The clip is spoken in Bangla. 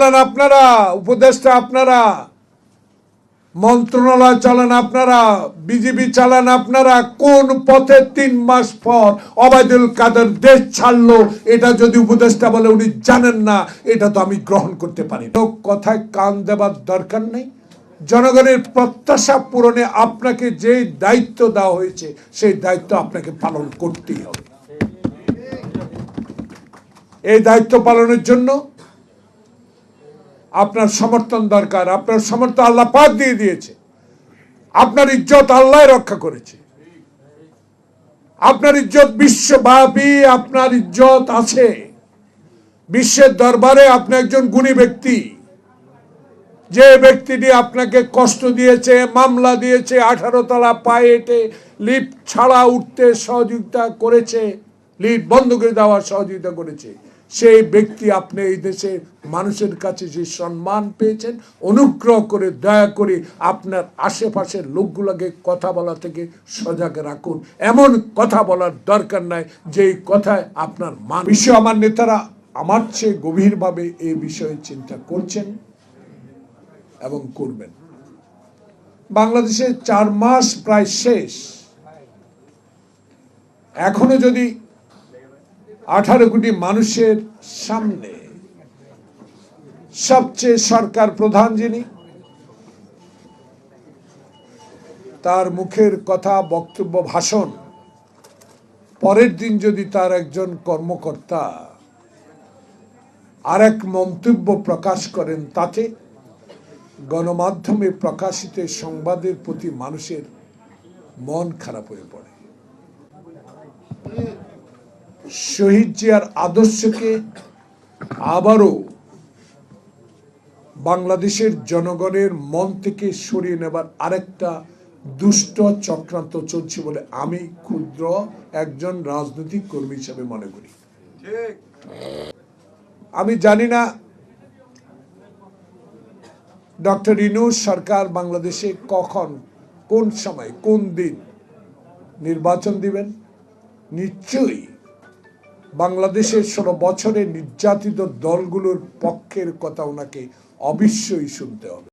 চালান আপনারা, উপদেষ্টা আপনারা, মন্ত্রণালয় চালান আপনারা বিজেপি চালান আপনারা, কোন পথে তিন মাস পর অবায়দুল কাদের দেশ ছাড়লো, এটা যদি উপদেষ্টা বলে উনি জানেন না, এটা তো আমি গ্রহণ করতে পারি। তো কথায় কান দেবার দরকার নেই জনগণের প্রত্যাশা পূরণে আপনাকে যে দায়িত্ব দেওয়া হয়েছে, সেই দায়িত্ব আপনাকে পালন করতেই হবে এই দায়িত্ব পালনের জন্য আপনার সমর্থন দরকার, আপনার সমর্থন আল্লাহ পাক দিয়ে দিয়েছে। আপনার ইজ্জত আল্লাহ রক্ষা করেছে। আপনার ইজ্জত বিশ্বব্যাপী, আপনার ইজ্জত আছে। বিশ্বের দরবারে আপনি একজন গুণী ব্যক্তি। যে ব্যক্তিটি আপনাকে কষ্ট দিয়েছে, মামলা দিয়েছে, আঠারো তলা পায়ে হেঁটে লিফট ছাড়া উঠতে সহযোগিতা করেছে লিফট বন্ধ করে দেওয়ার সহযোগিতা করেছে। সেই ব্যক্তি আপনি এই দেশে মানুষের কাছে যে সম্মান পেয়েছেন, অনুগ্রহ করে, দয়া করে আপনার আশেপাশের লোকগুলোকে কথা বলা থেকে সজাগ রাখুন। এমন কথা বলার দরকার নাই যেই কথায় আপনার মান বিশ্ব আমার নেতারা আমার চেয়ে গভীরভাবে এই বিষয়ে চিন্তা করছেন এবং করবেন। বাংলাদেশের চার মাস প্রায় শেষ। এখনও যদি আঠারো কোটি মানুষের সামনে সবচেয়ে সরকার প্রধান যিনি, তার মুখের কথা, বক্তব্য, ভাষণ, পরের দিন যদি তার একজন কর্মকর্তা আর এক মন্তব্য প্রকাশ করেন, তাতে গণমাধ্যমে প্রকাশিত সংবাদের প্রতি মানুষের মন খারাপ হয়ে পড়ে। শহীদ জিয়ার আদর্শকে আবারও বাংলাদেশের জনগণের মন থেকে সরিয়ে নেবার আরেকটা দুষ্ট চক্রান্ত চলছে বলে আমি ক্ষুদ্র একজন রাজনৈতিক কর্মী হিসেবে মনে করি। আমি জানি না ডক্টর ইনুস সরকার বাংলাদেশে কখন কোন সময় কোন দিন নির্বাচন দিবেন? নিশ্চয়ই বাংলাদেশের ষোলো বছরে নির্যাতিত দলগুলোর পক্ষের কথা ওনাকে অবশ্যই শুনতে হবে।